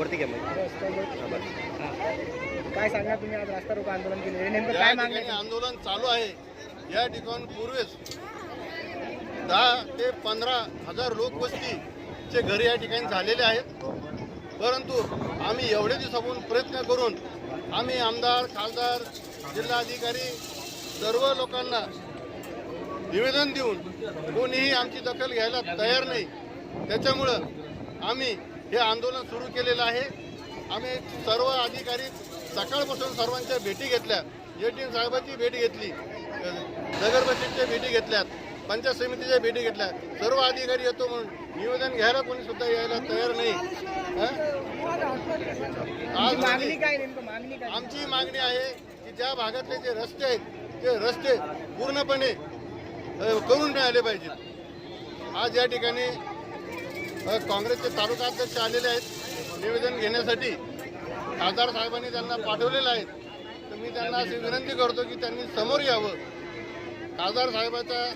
वरती घ्या मग. काय सांगा तुम्ही? आज रास्ता रोको आंदोलन केले. नेमकं काय मागणी आंदोलन चालू आहे. या ठिकाणी पूर्वेस दहा ते पंधरा हजार लोकवस्तीचे घरे या ठिकाणी झालेले आहेत. परंतु आम्ही एवढे दिवसापासून प्रयत्न करून आम्ही आमदार खासदार जिल्हाधिकारी सर्व लोकांना निवेदन देऊन कोणीही आमची दखल घ्यायला तयार नाही. त्याच्यामुळं आम्ही हे आंदोलन सुरू केलेलं आहे. आम्ही सर्व अधिकारी सकाळपासून सर्वांच्या भेटी घेतल्या. एटीन साहेबांची भेट घेतली. नगर परिषदच्या भेटी घेतल्यात. पंचायत समितीच्या भेटी घेतल्या सर्व अधिकारी येतो म्हणून निवेदन घ्यायला कोणी सुद्धा यायला तयार नाही? आज आमची मागणी आहे की ज्या भागातले जे रस्ते आहेत ते रस्ते पूर्णपणे करून मिळाले पाहिजेत. आज या ठिकाणी काँग्रेसचे तालुका अध्यक्ष आलेले आहेत. निवेदन घेण्यासाठी खासदार साहेबांनी त्यांना पाठवलेलं आहे. तर मी त्यांना अशी विनंती करतो की त्यांनी समोर यावं. खासदार साहेबाचा